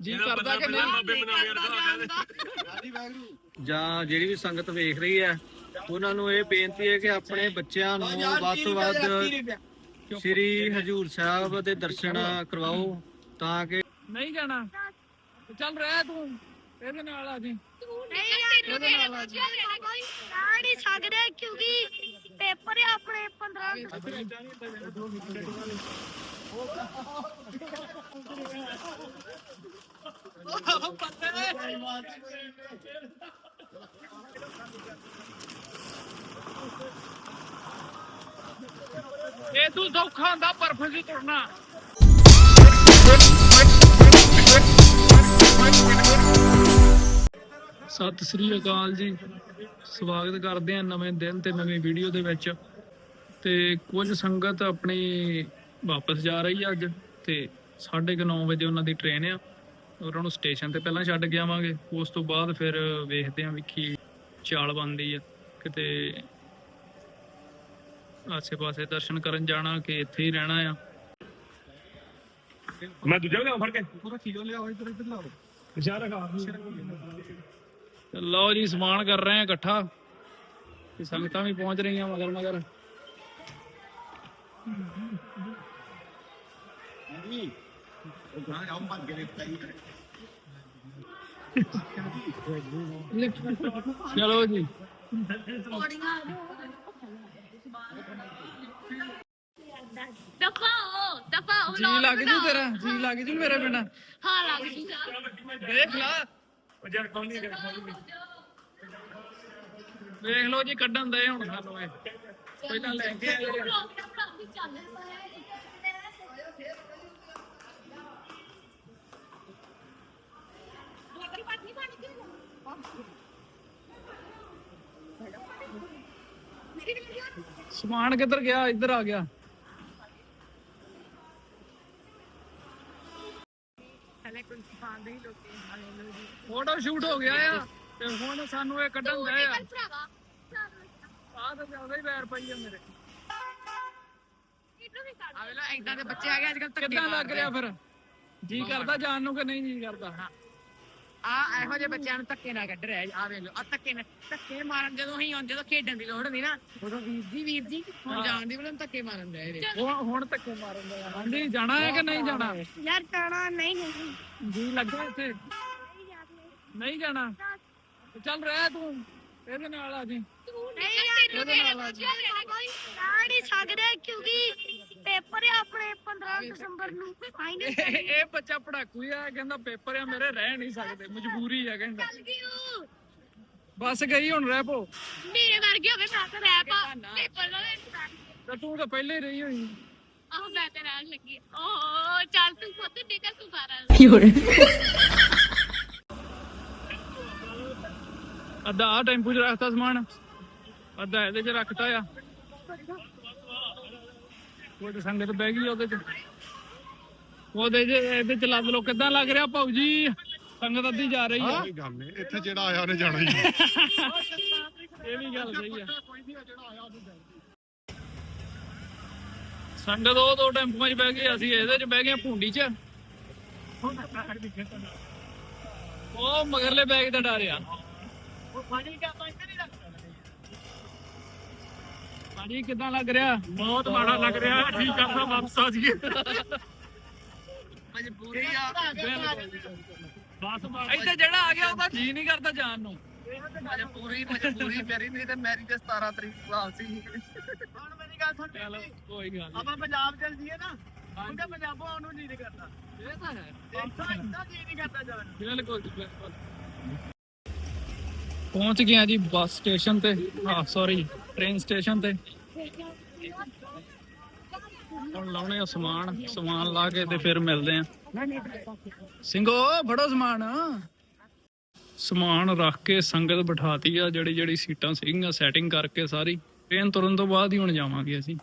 ਜੀ ਕਰਦਾ ਕਿ ਨਹੀਂ ਜਾਂ ਜਿਹੜੀ ਵੀ ਸੰਗਤ ਵੇਖ ਰਹੀ ਹੈ ਉਹਨਾਂ ਨੂੰ ਇਹ ਬੇਨਤੀ ਹੈ ਕਿ ਆਪਣੇ ਬੱਚਿਆਂ ਨੂੰ ਵੱਧ ਤੋਂ ਵੱਧ ਸ੍ਰੀ ਹਜੂਰ ਸਾਹਿਬ ਦੇ ਦਰਸ਼ਨ ਕਰਵਾਓ ਤਾਂ ਕਿ ਨਹੀਂ ਜਾਣਾ। ਚੱਲ ਰਹਿ ਤੂੰ ਇਹਦੇ ਨਾਲ ਆ ਜੀ। ਨਹੀਂ ਯਾਰ ਨਹੀਂ ਸਕਦੇ ਕਿਉਂਕਿ ਪੇਪਰ ਹੈ ਆਪਣੇ 15 ਇਹ ਤੂੰ ਸੌਖਾ ਹੁੰਦਾ ਬਰਫ ਜੀ ਤੁਰਨਾ। ਸਤਿ ਸ੍ਰੀ ਅਕਾਲ ਜੀ। ਸਵਾਗਤ ਕਰਦੇ ਆ ਨਵੇਂ ਦਿਨ ਤੇ ਨਵੀਂ ਵੀਡੀਓ ਦੇ ਵਿੱਚ। ਤੇ ਕੁਝ ਸੰਗਤ ਆਪਣੀ ਵਾਪਸ ਜਾ ਰਹੀ ਆ ਅੱਜ ਤੇ 9:30 ਵਜੇ ਉਹਨਾਂ ਦੀ ਟ੍ਰੇਨ ਆ। ਉਹਨਾਂ ਨੂੰ ਸਟੇਸ਼ਨ ਤੇ ਪਹਿਲਾਂ ਛੱਡ ਕੇ ਆਵਾਂਗੇ। ਉਸ ਤੋਂ ਬਾਅਦ ਫਿਰ ਵੇਖਦੇ ਆਂ ਵੀ ਕੀ ਚਾਲ ਬਣਦੀ ਆ। ਕਿਤੇ ਆਸੇ-ਪਾਸੇ ਦਰਸ਼ਨ ਕਰਨ ਜਾਣਾ ਕਿ ਇੱਥੇ ਹੀ ਰਹਿਣਾ ਆ। ਮੈਂ ਦੂਜਾ ਲਿਆਉਂ ਫੜ ਕੇ? ਤੇ ਲਓ। ਜੀ ਸਮਾਨ ਕਰ ਰਹੇ ਆ ਇਕੱਠਾ। ਤੇ ਸੰਗਤਾਂ ਵੀ ਪਹੁੰਚ ਰਹੀਆਂ ਮਗਰ ਮਗਰ ਚਲੋ ਜੀ। ਦਫਾਓ ਦਫਾਓ ਜੀ ਲੱਗ ਜੂ ਤੇਰਾ ਜੀ ਲੱਗ ਜੂ ਮੇਰੇ ਬਿਨਾ। ਹਾਂ ਲੱਗ ਜੂਗਾ ਦੇਖ ਲਾ। ਉਹ ਜਰ ਕੌਣ ਨਹੀਂ ਕਰ ਵੇਖ ਲਓ ਜੀ ਕੱਢਣ ਦੇ ਹੁਣ। ਸਾਨੂੰ ਇਹ ਪਹਿਲਾਂ ਲੈ ਕੇ ਆਏ ਆ। ਸਮਾਨ ਕਿੱਧਰ ਗਿਆ? ਇੱਧਰ ਆ ਗਿਆ। ਫੋਟੋ ਸ਼ੂਟ ਹੋ ਗਿਆ ਆ ਤੇ ਹੁਣ ਸਾਨੂੰ ਇਹ ਕੱਢਣ ਦੇ ਆ। ਆਹ ਤਾਂ ਜ਼ਿਆਦਾ ਹੀ ਵੈਰ ਪਈ ਆ ਮੇਰੇ। ਆਵੇਲਾ ਇਦਾਂ ਦੇ। ਬੱਚੇ ਆ ਗਏ ਅੱਜ ਕੱਲ ਕਿੱਦਾਂ ਲੱਗ ਰਿਹਾ ਫਿਰ? ਜੀ ਕਰਦਾ ਜਾਣ ਨੂੰ ਕਿ ਨਹੀਂ ਜੀ ਕਰਦਾ? ਆ ਇਹੋ ਜਿਹੇ ਬੱਚਿਆਂ ਨੂੰ ਧੱਕੇ ਨਾਲ ਕੱਢ ਰਿਹਾ ਆ ਵੇਖ ਲਓ ਆ ਧੱਕੇ ਨਾਲ ਧੱਕੇ ਮਾਰਨ ਜਦੋਂ ਹੀ ਜਦੋਂ ਖੇਡਣ ਦੀ ਲੋੜ ਹੁੰਦੀ ਨਾ ਉਦੋਂ ਵੀਰ ਜੀ ਵੀਰ ਜੀ ਹੁਣ ਜਾਣ ਦੀ ਬਲਨ ਧੱਕੇ ਮਾਰਨ ਦੇ ਇਹਦੇ ਹੁਣ ਹੁਣ ਧੱਕੇ ਮਾਰਨ ਦੇ ਆ। ਹਾਂਜੀ ਜਾਣਾ ਹੈ ਕਿ ਨਹੀਂ ਜਾਣਾ? ਯਾਰ ਜਾਣਾ ਨਹੀਂ ਨਹੀਂ ਜੀ ਲੱਗਾ ਇੱਥੇ। ਨਹੀਂ ਜਾਣਾ? ਚੱਲ ਰਹਿ ਤੂੰ ਇਹਦੇ ਨਾਲ ਆ ਜੀ। ਨਹੀਂ ਯਾਰ ਨਹੀਂ ਸਕਦੇ ਕਿਉਂਕਿ ਪੇਪਰ ਹੈ ਆਪਣੇ 15 ਦਸੰਬਰ ਨੂੰ ਫਾਈਨਲ ਇਹ ਇਹ ਬੱਚਾ ਪੜਾਕੂ ਆ ਕਹਿੰਦਾ ਪੇਪਰ ਆ ਮੇਰੇ ਰਹਿ ਨਹੀਂ ਸਕਦੇ ਮਜਬੂਰੀ ਆ ਕਹਿੰਦਾ। ਬਸ ਗਈ ਹੁਣ ਰਹਿ ਪੋ। ਮੇਰੇ ਵਰਗੇ ਹੋਵੇ ਮੈਂ ਤਾਂ ਰਹਿ ਪਾ। ਪੇਪਰ ਦਾ ਤੇ ਤੂੰ ਤਾਂ ਪਹਿਲੇ ਹੀ ਰਹੀ ਹੋਈ। ਆਹ ਮੈਂ ਤੇ ਰਹਿਣ ਲੱਗੀ। ਓ ਚੱਲ ਤੂੰ ਖੁਦ ਨਿਕਲ ਤੂੰ ਬਾਹਰ ਅੱਧਾ ਆ ਟੈਂਪੂ 'ਚ ਰੱਖਤਾ ਸਮਾਨ ਅੱਧਾ ਇਹਦੇ 'ਚ ਰੱਖਤਾ ਆ। ਉਹ ਤੇ ਸੰਗਤ ਬਹਿ ਗਈ ਉਹਦੇ 'ਚ। ਉਹਦੇ 'ਚ ਇਹਦੇ 'ਚ ਲੱਦ ਲੋ ਕਿੱਦਾਂ ਲੱਗ ਰਿਹਾ ਭਾਊ ਜੀ? ਸੰਗਤ ਅੱਧੀ ਜਾ ਰਹੀ ਆ। ਕੋਈ ਗੱਲ ਨਹੀਂ ਇੱਥੇ ਜਿਹੜਾ ਆਇਆ ਉਹਨੇ ਜਾਣਾ ਹੀ ਇਹ ਵੀ ਗੱਲ ਸਹੀ ਆ। ਸੰਗਤ ਉਹ ਦੋ ਟੈਂਪੂਆਂ 'ਚ ਬਹਿ ਗਏ ਅਸੀਂ ਇਹਦੇ 'ਚ ਬਹਿ ਗਏ ਭੁੰਡੀ 'ਚ। ਉਹ ਮਗਰਲੇ ਬੈਗ ਦਾ ਡਰ ਆ। ਹਾਂਜੀ ਕਿਦਾਂ ਲੱਗ ਰਿਹਾ? ਬਹੁਤ ਮਾੜਾ ਲੱਗ ਰਿਹਾ। ਠੀਕ ਕਰਦਾ ਵਾਪਸ ਆ ਜੀਏ ਮਜਬੂਰੀ ਆ। ਬਸ ਇੱਥੇ ਜਿਹੜਾ ਆ ਗਿਆ ਉਹਦਾ ਜੀ ਨਹੀਂ ਕਰਦਾ ਜਾਣ ਨੂੰ। ਪੂਰੀ ਮਜਬੂਰੀ ਮੇਰੀ ਨਹੀਂ ਤੇ ਮੈਰੀ ਤੇ 17 ਤਰੀਕ ਵਾਪਸੀ ਹੁਣ ਮੇਰੀ ਗੱਲ ਸੁਣ ਚਲੋ ਕੋਈ ਗੱਲ। ਆਪਾਂ ਪੰਜਾਬ ਚੱਲ ਜੀਏ ਨਾ ਉਹਦਾ ਪੰਜਾਬੋਂ ਆਉਣ ਨੂੰ ਜੀ ਨਹੀਂ ਕਰਦਾ। ਇਹ ਤਾਂ ਹੈ। ਇੱਥੋਂ ਇੱਥੋਂ ਜੀ ਨਹੀਂ ਕਰਦਾ ਜਾਣ। ਬਿਲਕੁਲ ਬਿਲਕੁਲ। ਪਹੁੰਚ ਗਏ ਆ ਜੀ ਬੱਸ ਸਟੇਸ਼ਨ ਤੇ। ਹਾਂ ਸੌਰੀ ਟ੍ਰੇਨ ਸਟੇਸ਼ਨ ਤੇ। ਹੁਣ ਲਾਉਣੇ ਆ ਸਮਾਨ ਸਮਾਨ ਲਾ ਕੇ ਤੇ ਫਿਰ ਮਿਲਦੇ ਆ। ਸਿੰਘੋ ਫੜੋ ਸਮਾਨ। ਸਮਾਨ ਰੱਖ ਕੇ ਸੰਗਤ ਬਿਠਾਤੀ ਆ ਜਿਹੜੀ ਜਿਹੜੀ ਸੀਟਾਂ ਸੀਗੀਆਂ ਸੈਟਿੰਗ ਕਰਕੇ ਸਾਰੀ। ਟ੍ਰੇਨ ਤੁਰਨ ਤੋਂ ਬਾਅਦ ਹੀ ਹੁਣ ਜਾਵਾਂਗੇ ਅਸੀਂ।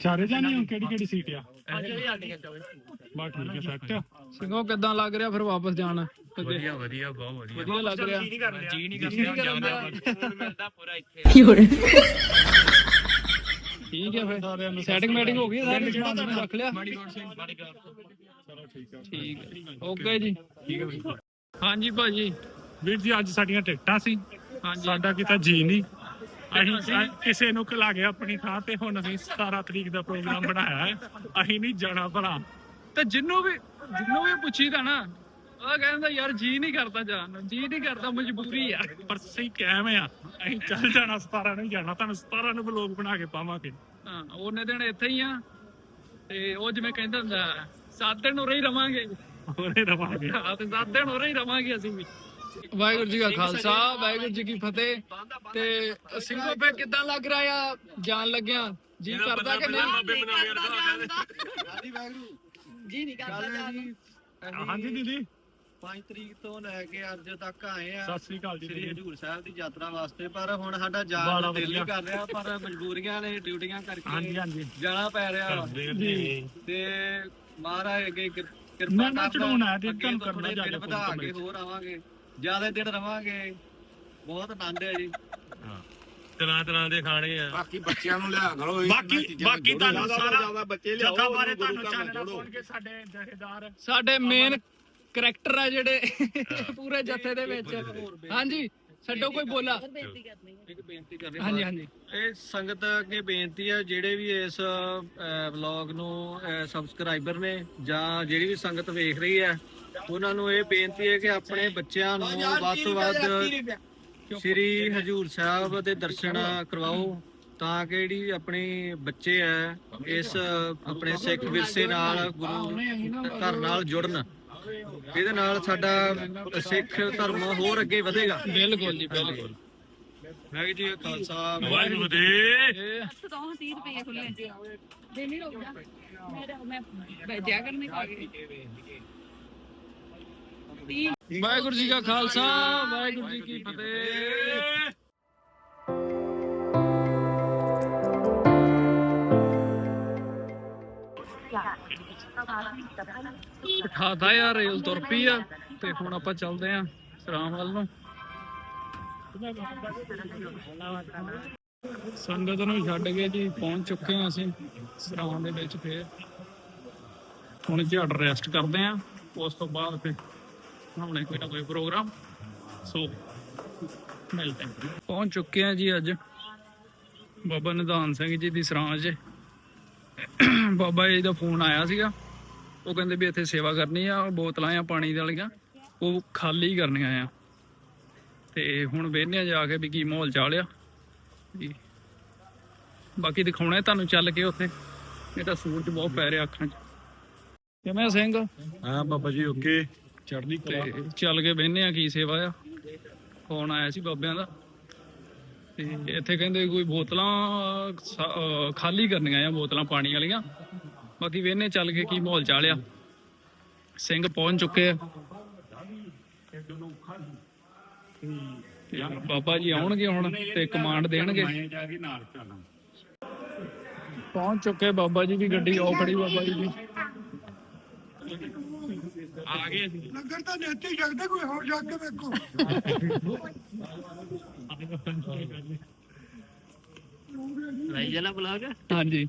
ਚਾਰੇ ਜਾਣੇ ਹੋ? ਕਿਹੜੀ ਕਿਹੜੀ ਸੀਟ ਆ? ਬਾ ਠੀਕ ਹੈ ਸੈੱਟ ਸਿੰਘੋ ਕਿੱਦਾਂ ਲੱਗ ਰਿਹਾ ਫਿਰ ਵਾਪਸ ਜਾਣ? ਵਧੀਆ ਵਧੀਆ ਬਹੁਤ ਵਧੀਆ। ਵਧੀਆ ਲੱਗ ਰਿਹਾ। ਜੀ ਨਹੀਂ ਕਰ ਰਿਹਾ ਜੀ ਨਹੀਂ ਕਰਦਾ ਮਿਲਦਾ ਪੂਰਾ ਇੱਥੇ। ਠੀਕ ਹੈ ਫਿਰ। ਸੈਟਿੰਗ ਮੈਟਿੰਗ ਹੋ ਗਈ ਸਾਰੀ ਸਮਾਨ ਰੱਖ ਲਿਆ। ਚਲੋ ਠੀਕ ਆ ਠੀਕ ਹੈ। ਓਕੇ ਜੀ। ਠੀਕ ਹੈ ਹਾਂਜੀ ਭਾਜੀ। ਵੀਰ ਜੀ ਅੱਜ ਸਾਡੀਆਂ ਟਿਕਟਾਂ ਸੀ। ਹਾਂਜੀ। ਸਾਡਾ ਕਿਤਾ ਜੀ ਨਹੀਂ। ਅਸੀਂ ਕਿਸੇ ਨੂੰ ਖਲਾ ਗਿਆ ਆਪਣੀ ਥਾਂ ਤੇ ਹੁਣ ਅਸੀਂ 17 ਤਰੀਕ ਦਾ ਪ੍ਰੋਗਰਾਮ ਬਣਾਇਆ ਹੈ। ਅਸੀਂ ਨਹੀਂ ਜਾਣਾ ਭਲਾ। ਤੇ ਜਿੰਨੂੰ ਵੀ ਜਿੰਨੂੰ ਵੀ ਪੁੱਛੀਦਾ ਨਾ ਉਹ ਕਹਿੰਦਾ ਯਾਰ ਜੀ ਨਹੀਂ ਕਰਦਾ ਜਾਣ। ਨੂੰ ਜੀ ਨਹੀਂ ਕਰਦਾ ਮਜਬੂਰੀ ਆ। ਪਰ ਸਹੀ ਕਾਇਮ ਆ? ਅਸੀਂ ਚੱਲ ਜਾਣਾ 17 ਨੂੰ ਜਾਣਾ। ਤੁਹਾਨੂੰ 17 ਨੂੰ ਵਲੋਗ ਬਣਾ ਕੇ ਪਾਵਾਂਗੇ। ਹਾਂ ਉਹਨੇ ਦਿਨ ਇੱਥੇ ਹੀ ਆ। ਤੇ ਉਹ ਜਿਵੇਂ ਕਹਿੰਦਾ ਹੁੰਦਾ ਸੱਤ ਦਿਨ ਉਰੇ ਹੀ ਰਵਾਂਗੇ। ਹੋਰੇ ਰਵਾਂਗੇ। ਹਾਂ ਤੇ ਸੱਤ ਦਿਨ ਉਰੇ ਹੀ ਰਵਾਂਗੇ ਅਸੀਂ ਵੀ। ਵਾਹਿਗੁਰੂ ਜੀ ਕਾ ਖਾਲਸਾ ਵਾਹਿਗੁਰੂ ਜੀ ਕੀ ਫਤਿਹ। ਤੇ ਸਿੰਘੋ ਪੇ ਕਿਦਾਂ ਲੱਗ ਰਿਹਾ ਆ? ਜਾਣ ਲੱਗਿਆ। ਜੀ ਕਰਦਾ ਕਿ ਨਹੀਂ? ਜੀ ਨਹੀਂ ਕਰਦਾ ਹਾਂਜੀ ਦੀਦੀ। 5 ਤਰੀਕ ਤੋਂ ਲੈ ਕੇ ਅੱਜ ਤੱਕ ਆਏ ਆ ਸਤਿ ਸ੍ਰੀ ਅਕਾਲ ਜੀ ਸ੍ਰੀ। ਹਜੂਰ ਸਾਹਿਬ ਦੀ ਯਾਤਰਾ ਵਾਸਤੇ ਪਰ ਹੁਣ ਸਾਡਾ ਜਾਣ ਦਿਲ। ਨਹੀਂ ਕਰ ਰਿਹਾ ਪਰ ਮਜਬੂਰੀਆਂ ਨੇ ਡਿਊਟੀਆਂ ਕਰਕੇ ਹਾਂਜੀ ਜਾਣਾ ਪੈ ਰਿਹਾ ਤੇ ਮਹਾਰਾਜ ਅੱਗੇ ਕਿਰ- ਕਿਰਪਾ ਮੈਂ ਨਾ ਕਰਦਾ, ਚੜਾਉਣਾ ਹੈ ਤੇ ਅੱਗੇ ਤੁਹਾਨੂੰ ਕਰਨਾ ਜਾ ਕੇ ਵਧਾ ਕੇ। ਹੋਰ ਆਵਾਂਗੇ। ਜ਼ਿਆਦਾ ਦਿਨ ਰਵਾਂਗੇ। ਬਹੁਤ ਆਨੰਦ ਹੈ ਜੀ। ਤਰ੍ਹਾਂ ਤਰ੍ਹਾਂ ਦੇ ਖਾਣੇ ਆ। ਬਾਕੀ ਬੱਚਿਆਂ ਨੂੰ ਲਿਆ ਕਰੋ ਬਾਕੀ ਬਾਕੀ ਤੁਹਾਨੂੰ ਸਾਰਾ ਜ਼ਿਆਦਾ ਬੱਚੇ ਲਿਆਓ ਜੱਥਾ ਬਾਰੇ ਤੁਹਾਨੂੰ ਚਾਨਣਾ। ਪਾਉਣਗੇ ਸਾਡੇ ਜਥੇਦਾਰ। ਸਾਡੇ ਮੇਨ ਕਰੈਕਟਰ ਆ ਜਿਹੜੇ ਪੂਰੇ ਜੱਥੇ ਦੇ ਵਿੱਚ। ਹਾਂਜੀ ਛੱਡੋ ਕੋਈ ਬੋਲਾ। ਇੱਕ ਬੇਨਤੀ ਕਰ ਹਾਂਜੀ ਹਾਂਜੀ। ਇਹ ਸੰਗਤ ਅੱਗੇ ਬੇਨਤੀ ਹੈ ਜਿਹੜੇ ਵੀ ਇਸ ਵਲੌਗ ਨੂੰ ਸਬਸਕ੍ਰਾਈਬਰ ਨੇ ਜਾਂ ਜਿਹੜੀ ਵੀ ਸੰਗਤ ਵੇਖ ਰਹੀ ਹੈ ਉਹਨਾਂ ਨੂੰ ਇਹ ਬੇਨਤੀ ਹੈ ਕਿ ਆਪਣੇ ਬੱਚਿਆਂ ਨੂੰ ਵੱਧ ਤੋਂ ਵੱਧ ਸ੍ਰੀ ਹਜੂਰ ਸਾਹਿਬ ਦੇ ਦਰਸ਼ਨ ਕਰਵਾਓ ਤਾਂ ਕਿ ਜਿਹੜੀ ਆਪਣੀ ਬੱਚੇ ਹੈ ਇਸ ਆਪਣੇ ਸਿੱਖ ਵਿਰਸੇ ਨਾਲ ਗੁਰੂ ਘਰ ਨਾਲ ਜੁੜਨ। ਇਹਦੇ ਨਾਲ ਸਾਡਾ ਸਿੱਖ ਧਰਮ ਹੋਰ ਅੱਗੇ ਵਧੇਗਾ। ਬਿਲਕੁਲ ਜੀ ਬਿਲਕੁਲ। ਮੈਂ ਜੀ ਖਾਲਸਾ ਵਾਹਿਗੁਰੂ ਦੇ ਵਾਹਿਗੁਰੂ ਜੀ ਕਾ ਖਾਲਸਾ ਵਾਹਿਗੁਰੂ ਜੀ ਕੀ ਫਤਿਹ। Yeah. ਖਾਦਾ ਯਾਰ ਰੇਲ ਤੁਰ ਪਈ ਆ, ਤੇ ਹੁਣ ਆਪਾਂ ਚੱਲਦੇ ਆ ਸਰਾਮ ਵੱਲ ਨੂੰ। ਸੰਗਤ ਨੂੰ ਛੱਡ ਕੇ ਜੀ ਪਹੁੰਚ ਚੁੱਕੇ ਹਾਂ ਅਸੀਂ ਸਰਾਮ ਦੇ ਵਿੱਚ ਫੇਰ। ਹੁਣ ਝੜ ਰੈਸਟ ਕਰਦੇ ਆ, ਉਸ ਤੋਂ ਬਾਅਦ ਫਿਰ ਸਾਹਮਣੇ ਕੋਈ ਨਾ ਕੋਈ ਪ੍ਰੋਗਰਾਮ ਸੋ, ਮਿਲਦੇ ਹਾਂ ਪਹੁੰਚ ਚੁੱਕੇ ਆ ਜੀ ਅੱਜ। ਬਾਬਾ ਨਿਧਾਨ ਸਿੰਘ ਜੀ ਦੀ ਸਰਾਂ 'ਚ। ਬਾਬਾ ਜੀ ਦਾ ਫੋਨ ਆਇਆ ਸੀਗਾ। ਉਹ ਕਹਿੰਦੇ ਵੀ ਇੱਥੇ ਸੇਵਾ ਕਰਨੀ ਆ ਬੋਤਲਾਂ ਆ ਪਾਣੀ ਵਾਲੀਆਂ ਉਹ ਖਾਲੀ ਕਰਨੀਆਂ ਆ। ਤੇ ਹੁਣ ਵੇਖਦੇ ਆ ਜਾ ਕੇ ਵੀ ਕੀ ਮਾਹੌਲ ਚਾਲਿਆ ਬਾਕੀ ਦਿਖਾਉਣਾ ਤੁਹਾਨੂੰ ਚੱਲ ਕੇ ਉੱਥੇ। ਇਹ ਤਾਂ ਸੂਰਜ ਬਹੁਤ ਪੈ ਰਿਹਾ ਅੱਖਾਂ 'ਚ। ਕਿਵੇਂ ਸਿੰਘ? ਹਾਂ ਬਾਬਾ ਜੀ ਓਕੇ ਚੜ੍ਹਦੀ ਤੇ ਚੱਲ ਕੇ ਬਹਿਨੇ ਆ ਕੀ ਸੇਵਾ ਆ। ਫੋਨ ਆਇਆ ਸੀ ਬਾਬਿਆਂ ਦਾ? ਤੇ ਇੱਥੇ ਕਹਿੰਦੇ ਕੋਈ ਬੋਤਲਾਂ ਖਾਲੀ ਕਰਨੀਆਂ ਆ ਬੋਤਲਾਂ ਪਾਣੀ ਵਾਲੀਆਂ। ਬਾਕੀ ਵੇਨੇ ਚੱਲ ਕੇ ਕੀ ਮਾਹੌਲ ਚਾਲਿਆ। ਸਿੰਘ ਪਹੁੰਚ ਚੁੱਕੇ ਆ। ਬਾਬਾ ਜੀ ਆਉਣਗੇ ਹੁਣ ਤੇ ਕਮਾਂਡ ਦੇਣਗੇ। ਜਾ ਕੇ ਪਹੁੰਚ ਚੁੱਕੇ ਬਾਬਾ ਜੀ ਦੀ ਗੱਡੀ ਆਉ ਖੜੀ ਬਾਬਾ ਜੀ ਦੀ। ਆ ਗਏ ਅਸੀਂ। ਲੰਗਰ ਤਾਂ ਨੇਤੀ ਹੀ ਛਕਦੇ ਕੋਈ ਹੋਰ ਛਕ ਕੇ ਵੇਖੋ। ਲਈ ਜਨਾ ਬੁਲਾਗ? ਹਾਂਜੀ।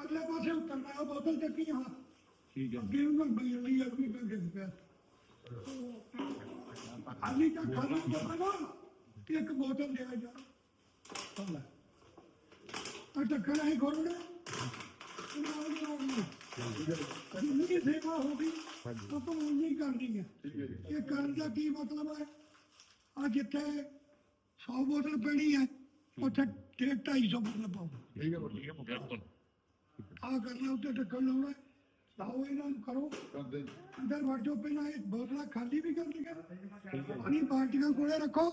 ਪਰਲੇ ਪਾਸੇ ਉਤਰਨਾ ਉਹ ਬੋਤਲ ਚੱਕੀ ਹਾਂ ਠੀਕ ਹੈ ਅੱਗੇ ਉਹਨਾਂ ਬਈ ਅਗਲੀ ਮੈਂ ਗਿਰ ਪਿਆ ਅਲੀ ਕਾ ਖਾਣਾ ਬੋਤਲ ਇੱਕ ਬੋਤਲ ਦੇ ਜਾ ਚੱਲ ਆ ਟੱਕਰ ਹੈ ਗੋਰੜੇ ਜਿੰਨੀ ਸੇਵਾ ਹੋ ਗਈ ਆਪਾਂ ਉਨੀ ਕਰਨੀ ਹੈ ਇਹ ਕਰਨ ਦਾ ਕੀ ਮਤਲਬ ਹੈ ਆ ਜਿੱਥੇ 100 ਬੋਤਲ ਪੈਣੀ ਹੈ ਉੱਥੇ 250 ਬੋਤਲ ਪਾਓ ਆ ਕਰਨਾ ਉੱਤੇ ਢੱਕਣ ਲਾਉਣਾ ਲਾਓ ਇਹਨਾਂ ਨੂੰ ਕਰੋ। ਅੰਦਰ ਵੜ ਜਾਓ ਪਹਿਲਾਂ ਇਹ ਬੋਤਲਾਂ ਖਾਲੀ ਵੀ ਕਰ ਲਿਆ ਪਾਣੀ ਬਾਲਟੀਆਂ ਕੋਲੇ ਰੱਖੋ।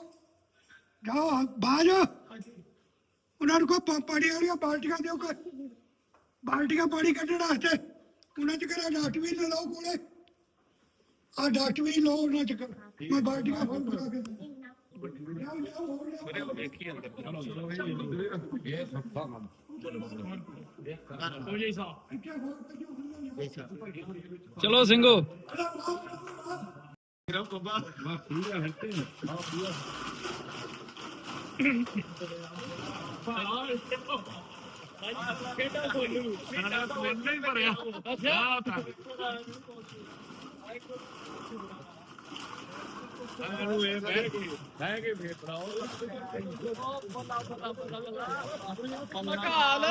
ਜਾਓ ਬਾਜ ਉਹਨਾਂ ਨੂੰ ਕੋ ਪਾਣੀ ਵਾਲੀਆਂ ਬਾਲਟੀਆਂ ਦਿਓ ਕਰ ਬਾਲਟੀਆਂ ਪਾਣੀ ਕੱਢਣ ਵਾਸਤੇ। ਉਹਨਾਂ ਚ ਕਰਾ ਡਾਕਟਰ ਵੀ ਲੈ ਲਓ ਕੋਲੇ। ਆ ਡਾਕਟਰ ਵੀ ਲਓ ਉਹਨਾਂ ਚ। ਕਰ। ਮੈਂ ਬਾਲਟੀਆਂ ਫੜ ਫੜਾ ਕੇ ਜਾਓ ਜਾਓ ਹੋਰ ਜਾਓ। ਹੋ ਜੀ ਸਾਹਿਬ ਇੱਥੇ ਹੋਰ ਭੇਜੋ ਚਲੋ ਸਿੰਘੋ। ਕਿਹੜਾ ਇਹ ਬਹਿ ਕੇ ਫੇਰ ਬਣਾਓ। ਕਾਲ।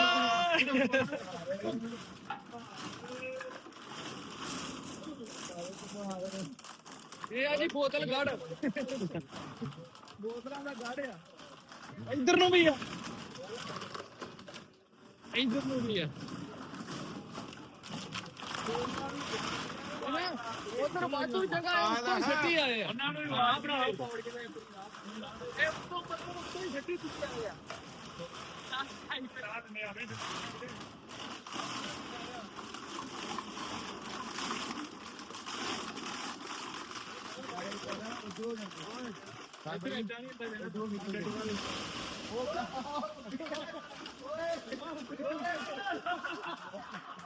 ਇਹ ਆ ਜੀ ਬੋਤਲ ਗੜ। ਬੋਤਲਾਂ ਦਾ ਗੜ ਆ। ਇੱਧਰ ਨੂੰ ਵੀ ਆ। ਇੱਧਰ ਨੂੰ ਵੀ ਆ। ਉਧਰ ਬਾਤੂ ਜਗ੍ਹਾ ਹੈ ਉੱਤੋਂ ਹੀ ਸਿੱਟੀ ਆਏ ਆ ਉਹਨਾਂ ਨੂੰ ਆਪ ਬਣਾਓ ਇਹ ਉੱਤੋਂ ਮਤਲਬ ਉੱਤੋਂ ਹੀ ਸਿੱਟੀ ਤੁਸੀਂ ਆਏ ਆ ਰਾਤ ਨੇ ਆਵੇ ਬਰਫ ਬਹੁਤ ਆ ਬਰਫ ਬਹੁਤ ਆ ਉਹ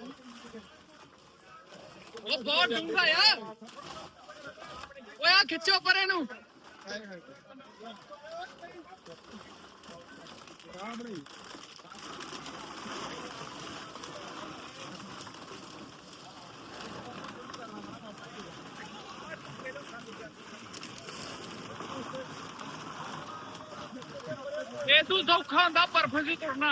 ਉਹ ਬਹੁਤ ਡੂੰਘਾ ਆ। ਓਏ, ਆ ਖਿੱਚੋ ਪਰੇ ਨੂੰ ਇਹ ਤੂੰ ਸੌਖਾ ਹੁੰਦਾ ਬਰਫ ਸੀ ਤੁਰਨਾ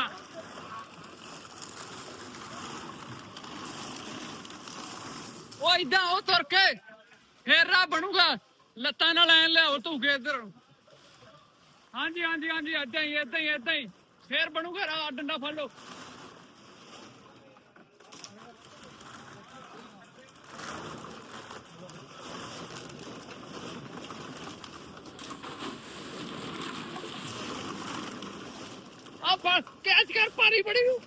ਉਹ ਇਦਾਂ ਉਹ ਤੁਰ ਕੇ ਫੇਰ ਰਾ ਬਣੂਗਾ। ਲੱਤਾਂ ਨਾਲ ਐਨ ਲਿਆਓ ਧੂਕੇ ਇੱਧਰ। ਹਾਂਜੀ ਹਾਂਜੀ ਹਾਂਜੀ, ਏਦਾਂ ਹੀ ਏਦਾਂ ਹੀ ਏਦਾਂ ਹੀ। ਫੇਰ ਬਣੂਗਾ ਰਾ ਡੰਡਾ ਫੜ ਲਓ। ਆ ਫੜ ਕੈਚ ਕਰ, ਪਾਣੀ ਬੜੀ ਨੂੰ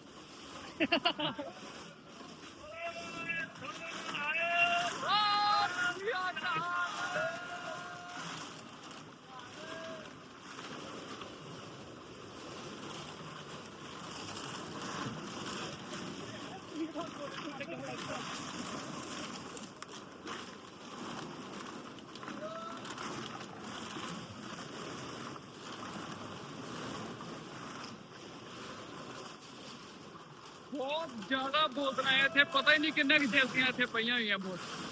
ਬਹੁਤ ਜ਼ਿਆਦਾ ਬੋਤਲਾਂ ਐ ਇੱਥੇ ਪਤਾ ਹੀ ਨਹੀਂ ਕਿੰਨੇ ਕਿ ਜਲਦੀਆਂ ਇੱਥੇ ਪਈਆਂ ਹੋਈਆਂ ਬੋਤਲਾਂ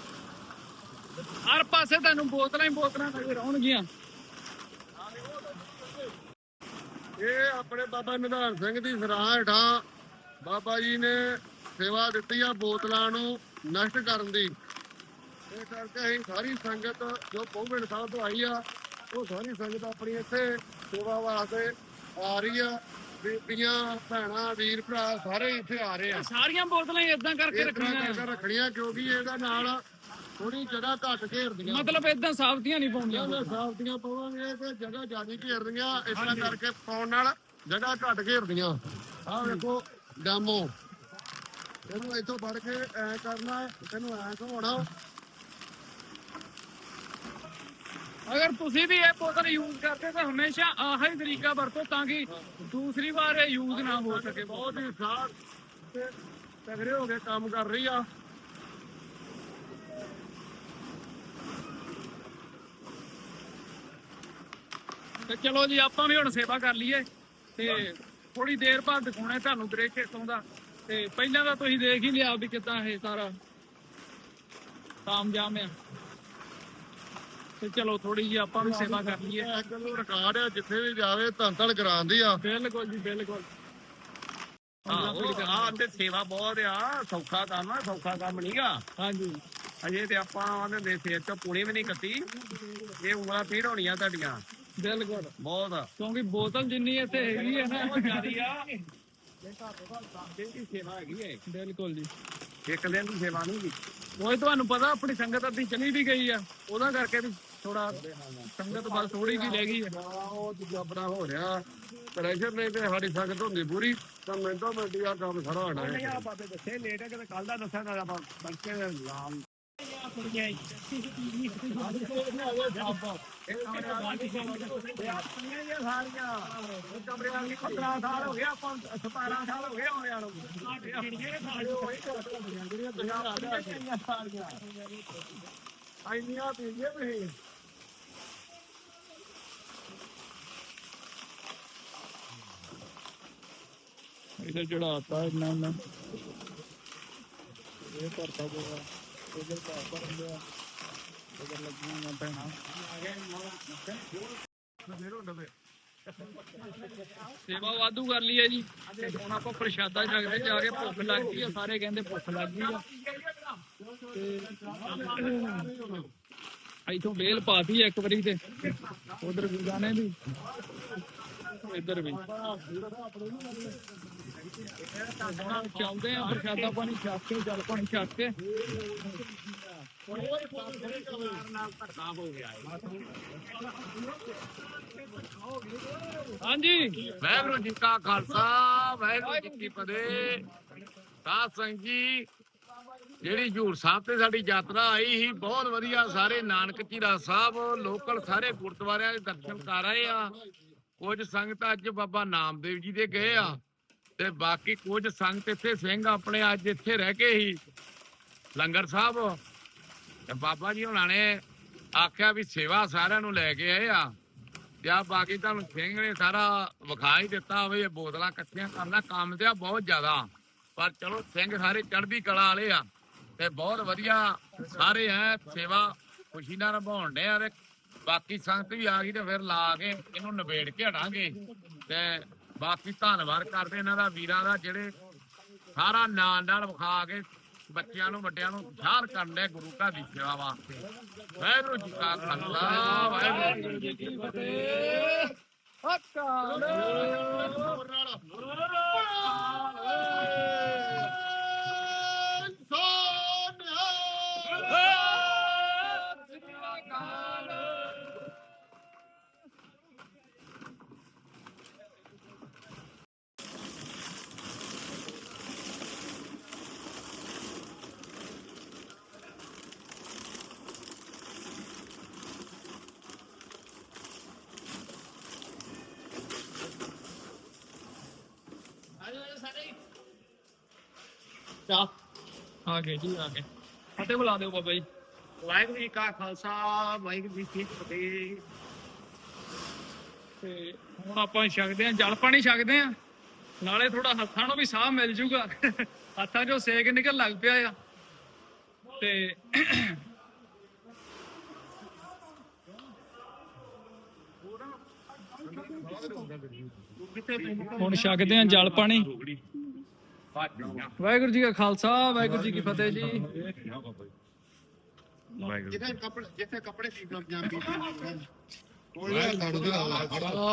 ਹਰ ਪਾਸੇ ਤੁਹਾਨੂੰ ਬੋਤਲਾਂ ਹੀ ਬੋਤਲਾਂ ਨਜ਼ਰ ਆਉਣਗੀਆਂ ਇਹ ਆਪਣੇ ਬਾਬਾ ਨਿਧਾਨ ਸਿੰਘ ਦੀ ਸਰਾਹ ਹੇਠਾਂ ਬਾਬਾ ਜੀ ਨੇ ਸੇਵਾ ਦਿੱਤੀ ਆ ਬੋਤਲਾਂ ਨੂੰ ਨਸ਼ਟ ਕਰਨ ਦੀ। ਇਹ ਕਰਕੇ ਅਸੀਂ ਸਾਰੀ ਸੰਗਤ ਜੋ ਪਹੁੰਚਣ ਸਾਹਿਬ ਤੋਂ ਆਈ ਆ ਉਹ ਸਾਰੀ ਸੰਗਤ ਆਪਣੀ ਇੱਥੇ ਸੇਵਾ ਵਾਸਤੇ ਆ ਰਹੀ ਆ। ਬੀਬੀਆਂ ਭੈਣਾਂ ਵੀਰ ਭਰਾ ਸਾਰੇ ਇੱਥੇ ਆ ਰਹੇ ਆ। ਸਾਰੀਆਂ ਬੋਤਲਾਂ ਇਦਾਂ ਕਰਕੇ ਰੱਖਣੀਆਂ ਰੱਖਣੀਆਂ ਕਿਉਂਕਿ ਇਹਦਾ ਨਾਲ ਥੋੜੀ ਜਗ੍ਹਾ ਘੱਟ ਘੇਰਦੀਆਂ। ਮਤਲਬ ਇਦਾਂ ਸਾਫਤੀਆਂ ਨਹੀਂ ਪਾਉਣੀਆਂ। ਜਦੋਂ ਸਾਫਤੀਆਂ ਪਾਵਾਂਗੇ ਤੇ ਜਗ੍ਹਾ ਜ਼ਿਆਦਾ ਘੇਰਦੀਆਂ ਇਸ ਤਰ੍ਹਾਂ ਕਰਕੇ ਪਾਉਣ ਨਾਲ ਜਗ੍ਹਾ ਘੱਟ ਘੇਰਦੀਆਂ। ਆਹ ਵੇਖੋ ਡਾਮੋ। ਇਹਨੂੰ ਇੱਥੋਂ ਫੜ ਕੇ ਐ ਕਰਨਾ ਇਹਨੂੰ ਐ ਘੁਮਾਉਣਾ। ਅਗਰ ਤੁਸੀਂ ਵੀ ਇਹ ਬੋਤਲ ਯੂਜ਼ ਕਰਦੇ ਤਾਂ ਹਮੇਸ਼ਾ ਆਹ ਹੀ ਤਰੀਕਾ ਵਰਤੋ ਤਾਂ ਕਿ ਦੂਸਰੀ ਵਾਰ ਇਹ ਯੂਜ਼ ਨਾ ਹੋ ਸਕੇ। ਬਹੁਤ ਹੀ ਸਾਥ ਤੇ ਤਗੜੇ ਹੋ ਕੇ ਕੰਮ ਕਰ ਰਹੀ ਆ। ਤੇ ਚਲੋ ਜੀ ਆਪਾਂ ਵੀ ਹੁਣ ਸੇਵਾ ਕਰ ਲਈਏ ਤੇ ਥੋੜੀ ਦੇਰ ਬਾਅਦ ਦਿਖਾਉਣਾ ਤੁਹਾਨੂੰ ਬ੍ਰੇਕ ਇਥੋਂ ਦਾ। ਤੇ ਪਹਿਲਾਂ ਤਾਂ ਤੁਸੀਂ ਦੇਖ ਹੀ ਲਿਆ ਵੀ ਕਿੱਦਾਂ ਇਹ ਸਾਰਾ ਤਾਮਜਾਮ ਆ। ਤੇ ਚਲੋ ਥੋੜੀ ਜੀ ਆਪਾਂ ਵੀ ਸੇਵਾ ਕਰ ਲਈਏ। ਗੱਲ ਰਿਕਾਰਡ ਆ ਜਿੱਥੇ ਵੀ ਜਾਵੇ ਧੰਨ ਧੰਨ ਕਰਾਉਂਦੀ ਆ। ਬਿਲਕੁਲ ਜੀ ਬਿਲਕੁਲ। ਆ ਤੇ ਸੇਵਾ ਬਹੁਤ ਆ ਸੌਖਾ ਕੰਮ ਆ ਸੌਖਾ ਕੰਮ ਨਹੀਂਗਾ ਹਾਂਜੀ। ਅਜੇ ਤੇ ਆਪਾਂ ਉਹਦੇ ਦੇ ਸਿਰ ਤੋਂ ਪੂਣੀ ਵੀ ਨਹੀਂ ਕੱਟੀ। ਇਹ ਉਂਗਲਾਂ ਪੀੜ ਹੋਣੀਆਂ ਤੁਹਾਡੀਆਂ। ਬਿਲਕੁਲ। ਬਹੁਤ ਕਿਉਂਕਿ ਬੋਤਲ ਜਿੰਨੀ ਇੱਥੇ ਹੈਗੀ ਹੈ ਨਾ। ਜਿਆਦੀ ਆ। ਬਿਲਕੁਲ ਜੀ। ਇੱਕ ਦਿਨ ਦੀ ਸੇਵਾ ਨਹੀਂ ਗੀ। ਉਹ ਤੁਹਾਨੂੰ ਪਤਾ ਆਪਣੀ ਸੰਗਤ ਅੱਧੀ ਚਲੀ ਵੀ ਗਈ ਆ। ਉਹਦਾ ਕਰਕੇ ਵੀ ਥੋੜਾ ਸੰਗਤ ਬਸ ਥੋੜੀ ਜਿਹੀ ਰਹਿ ਗਈ ਆ। ਉਹ ਦੂਜਾ ਬੜਾ ਹੋ ਰਿਹਾ ਪ੍ਰੈਸ਼ਰ ਨੇ ਤੇ ਸਾਡੀ ਸੰਗਤ ਹੁੰਦੀ ਪੂਰੀ। ਤਾਂ ਮਿੰਟੋ ਮਿੰਟੀ ਆ ਕੰਮ ਖੜਾ ਹੋਣਾ ਹੈ। ਆ ਬਾਬੇ ਦੱਸੇ ਲੇਟ ਹੈ ਕਿ ਕੱਲ ਦਾ ਦੱਸਿਆ ਨਾ ਆਪਾਂ ਬੰਕੇ ਦੇ ਲਾਮ ਸਾਲ ਹੋ ਗਿਆ ਆਪਾਂ 17 ਸਾਲ ਹੋ ਗਏ ਆਉਣਿਆਂ ਨੂੰ ਆਈਨੀਆਂ ਪੀਂਦੇ ਤੁਸੀਂ ਇਧਰ ਚੜਾਤਾ ਇੰਨਾ ਇੰਨਾ ਇਹ ਭਰਤਾ ਹੋਗਾ ਇਧਰ ਭਰ ਭਰਨ ਦਿਆ ਇਧਰ ਲੱਗੀਆਂ ਨਾ ਸੇਵਾ ਵਾਧੂ ਕਰ ਲਈ ਹੈ ਜੀ। ਹੁਣ ਆਪਾਂ ਪ੍ਰਸ਼ਾਦਾ ਛਕਦੇ, ਜਾ ਕੇ ਭੁੱਖ ਲੱਗ ਗਈ ਆ, ਸਾਰੇ ਕਹਿੰਦੇ ਭੁੱਖ ਲੱਗ ਗਈ ਆ। ਤੇ ਇਥੋਂ ਬੇਲ ਪਾਤੀ ਆ ਇੱਕ ਵਾਰੀ ਤੇ, ਉਧਰ ਗੁਰਦਾਨੇ ਵੀ, ਇੱਧਰ ਵੀ। ਚੱਲਦੇ ਆ, ਪ੍ਰਸ਼ਾਦਾ ਪਾਣੀ ਛਕ ਕੇ, ਜਲ ਪਾਣੀ ਛਕ ਕੇ। ਹਾਂਜੀ। ਵਾਹਿਗੁਰੂ ਜੀ ਕਾ ਖਾਲਸਾ, ਵਾਹਿਗੁਰੂ ਜੀ ਕੀ ਫਤਿਹ। ਸਾਧ ਸੰਗਤ ਜੀ, ਜਿਹੜੀ ਹਜੂਰ ਸਾਹਿਬ ਤੇ ਸਾਡੀ ਯਾਤਰਾ ਆਈ ਸੀ, ਬਹੁਤ ਵਧੀਆ। ਸਾਰੇ ਨਾਨਕ ਚੀਰਾ ਸਾਹਿਬ, ਲੋਕਲ ਸਾਰੇ ਗੁਰਦੁਆਰਿਆਂ ਦੇ ਦਰਸ਼ਨ ਕਰ ਆਏ ਆ। ਕੁਝ ਸੰਗਤ ਅੱਜ ਬਾਬਾ ਨਾਮਦੇਵ ਜੀ ਦੇ ਗਏ ਆ। ਤੇ ਬਾਕੀ ਕੁਝ ਸੰਗਤ ਇੱਥੇ ਸਿੰਘ ਆਪਣੇ ਅੱਜ ਇੱਥੇ ਰਹਿ ਕੇ ਹੀ ਲੰਗਰ ਸਾਹਿਬ ਤੇ ਬਾਬਾ ਜੀ ਹੁਣਾਂ ਨੇ ਆਖਿਆ ਵੀ ਸੇਵਾ ਸਾਰਿਆਂ ਨੂੰ ਲੈ ਕੇ ਆਏ ਆ ਤੇ ਆ ਬਾਕੀ ਤੁਹਾਨੂੰ ਸਿੰਘ ਨੇ ਸਾਰਾ ਵਿਖਾ ਹੀ ਦਿੱਤਾ ਹੋਵੇ ਇਹ ਬੋਤਲਾਂ ਇਕੱਠੀਆਂ ਕਰਨਾ, ਕੰਮ ਤੇ ਆ ਬਹੁਤ ਜ਼ਿਆਦਾ। ਪਰ ਚਲੋ ਸਿੰਘ ਸਾਰੇ ਚੜ੍ਹਦੀ ਕਲਾ ਵਾਲੇ ਆ ਤੇ ਬਹੁਤ ਵਧੀਆ ਸਾਰੇ ਐ ਸੇਵਾ ਖੁਸ਼ੀ ਨਾਲ ਨਿਭਾਉਣ ਦੇ ਆ ਤੇ ਬਾਕੀ ਸੰਗਤ ਵੀ ਆ ਗਈ ਤੇ ਫਿਰ ਲਾ ਕੇ ਇਹਨੂੰ ਨਿਬੇੜ ਕੇ ਹਟਾਂਗੇ ਤੇ ਬਾਕੀ ਧੰਨਵਾਦ ਕਰਦੇ ਇਹਨਾਂ ਦਾ ਵੀਰਾਂ ਦਾ ਜਿਹੜੇ ਸਾਰਾ ਨਾਲ ਨਾਲ ਵਿਖਾ ਕੇ ਬੱਚਿਆਂ ਨੂੰ ਵੱਡਿਆਂ ਨੂੰ ਉਠਾਰ ਕਰਨ ਦੇ ਗੁਰੂ ਘਰ ਦੀ ਸੇਵਾ ਵਾਸਤੇ। ਵਾਹਿਗੁਰੂ ਜੀ ਕਾ ਖਾਲਸਾ ਵਾਹਿਗੁਰੂ ਜੀ ਕੀ ਫਤਿਹ। ਆ ਗਏ ਜੀ ਆ ਗਏ। ਫਤਿਹ ਬੁਲਾ ਦਿਓ ਬਾਬਾ ਜੀ। ਵਾਹਿਗੁਰੂ ਜੀ ਕਾ ਖਾਲਸਾ ਵਾਹਿਗੁਰੂ ਜੀ ਕੀ ਫਤਿਹ। ਤੇ ਹੁਣ ਆਪਾਂ ਛਕਦੇ ਆ ਜਲ ਪਾਣੀ ਛਕਦੇ ਆ ਨਾਲੇ ਥੋੜਾ ਹੱਥਾਂ ਨੂੰ ਵੀ ਸਾਹ ਮਿਲ ਜੂਗਾ। ਹੱਥਾਂ 'ਚੋਂ ਸੇਕ ਨਿਕਲ ਲੱਗ ਪਿਆ ਆ। ਤੇ ਹੁਣ ਛਕਦੇ ਆ ਜਲ ਪਾਣੀ। ਵਾਹਿਗੁਰੂ ਜੀ ਕਾ ਖਾਲਸਾ ਵਾਹਿਗੁਰੂ ਜੀ ਕੀ ਫਤਿਹ ਜੀ। ਜਿੱਥੇ ਕੱਪੜੇ ਜਿੱਥੇ ਕੱਪੜੇ ਸੀ ਪੰਜਾਬੀ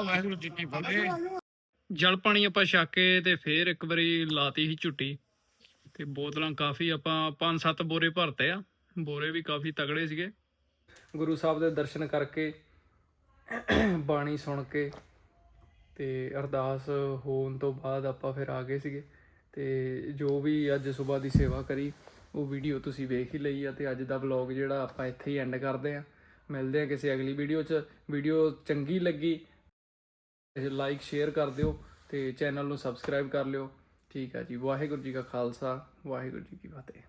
ਵਾਹਿਗੁਰੂ ਜੀ ਕੀ ਫਤਿਹ। ਜਲ ਪਾਣੀ ਆਪਾਂ ਛਕ ਕੇ ਤੇ ਫੇਰ ਇੱਕ ਵਾਰੀ ਲਾਤੀ ਸੀ ਝੁੱਟੀ। ਤੇ ਬੋਤਲਾਂ ਕਾਫੀ ਆਪਾਂ ਪੰਜ ਸੱਤ ਬੋਰੇ ਭਰਤੇ ਆ। ਬੋਰੇ ਵੀ ਕਾਫੀ ਤਗੜੇ ਸੀਗੇ। ਗੁਰੂ ਸਾਹਿਬ ਦੇ ਦਰਸ਼ਨ ਕਰਕੇ ਬਾਣੀ ਸੁਣ ਕੇ ਤੇ ਅਰਦਾਸ ਹੋਣ ਤੋਂ ਬਾਅਦ ਆਪਾਂ ਫਿਰ ਆ ਗਏ ਸੀਗੇ। ਤੇ ਜੋ ਵੀ ਅੱਜ ਸਵੇਰ ਦੀ ਸੇਵਾ ਕਰੀ, ਉਹ ਵੀਡੀਓ ਤੁਸੀਂ ਵੇਖ ਹੀ ਲਈ ਆ ਤੇ ਅੱਜ ਦਾ ਵਲੌਗ ਜਿਹੜਾ ਆਪਾਂ ਇੱਥੇ ਹੀ ਐਂਡ ਕਰਦੇ ਆ। ਮਿਲਦੇ ਆ ਕਿਸੇ ਅਗਲੀ ਵੀਡੀਓ 'ਚ। ਵੀਡੀਓ ਚੰਗੀ ਲੱਗੀ ਲਾਈਕ ਸ਼ੇਅਰ ਕਰ ਦਿਓ ਤੇ ਚੈਨਲ ਨੂੰ ਸਬਸਕ੍ਰਾਈਬ ਕਰ ਲਿਓ। ਠੀਕ ਆ ਜੀ। ਵਾਹਿਗੁਰੂ ਜੀ ਕਾ ਖਾਲਸਾ, ਵਾਹਿਗੁਰੂ ਜੀ ਕੀ ਫਤਿਹ।